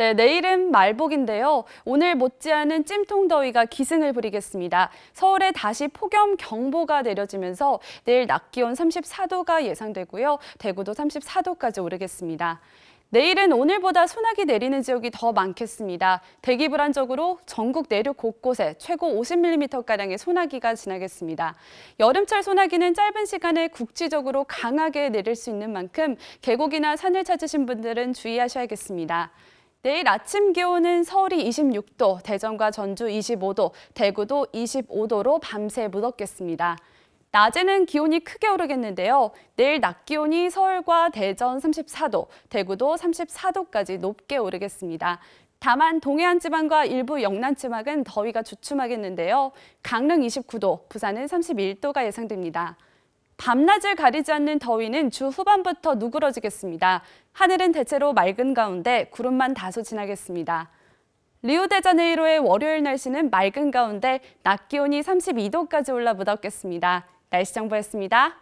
네, 내일은 말복인데요. 오늘 못지않은 찜통 더위가 기승을 부리겠습니다. 서울에 다시 폭염 경보가 내려지면서 내일 낮 기온 34도가 예상되고요. 대구도 34도까지 오르겠습니다. 내일은 오늘보다 소나기 내리는 지역이 더 많겠습니다. 대기 불안적으로 전국 내륙 곳곳에 최고 50mm가량의 소나기가 지나겠습니다. 여름철 소나기는 짧은 시간에 국지적으로 강하게 내릴 수 있는 만큼 계곡이나 산을 찾으신 분들은 주의하셔야겠습니다. 내일 아침 기온은 서울이 26도, 대전과 전주 25도, 대구도 25도로 밤새 무덥겠습니다. 낮에는 기온이 크게 오르겠는데요. 내일 낮 기온이 서울과 대전 34도, 대구도 34도까지 높게 오르겠습니다. 다만 동해안 지방과 일부 영남 지방은 더위가 주춤하겠는데요. 강릉 29도, 부산은 31도가 예상됩니다. 밤낮을 가리지 않는 더위는 주 후반부터 누그러지겠습니다. 하늘은 대체로 맑은 가운데 구름만 다소 지나겠습니다. 리우데자네이로의 월요일 날씨는 맑은 가운데 낮 기온이 32도까지 올라 무덥겠습니다. 날씨 정보였습니다.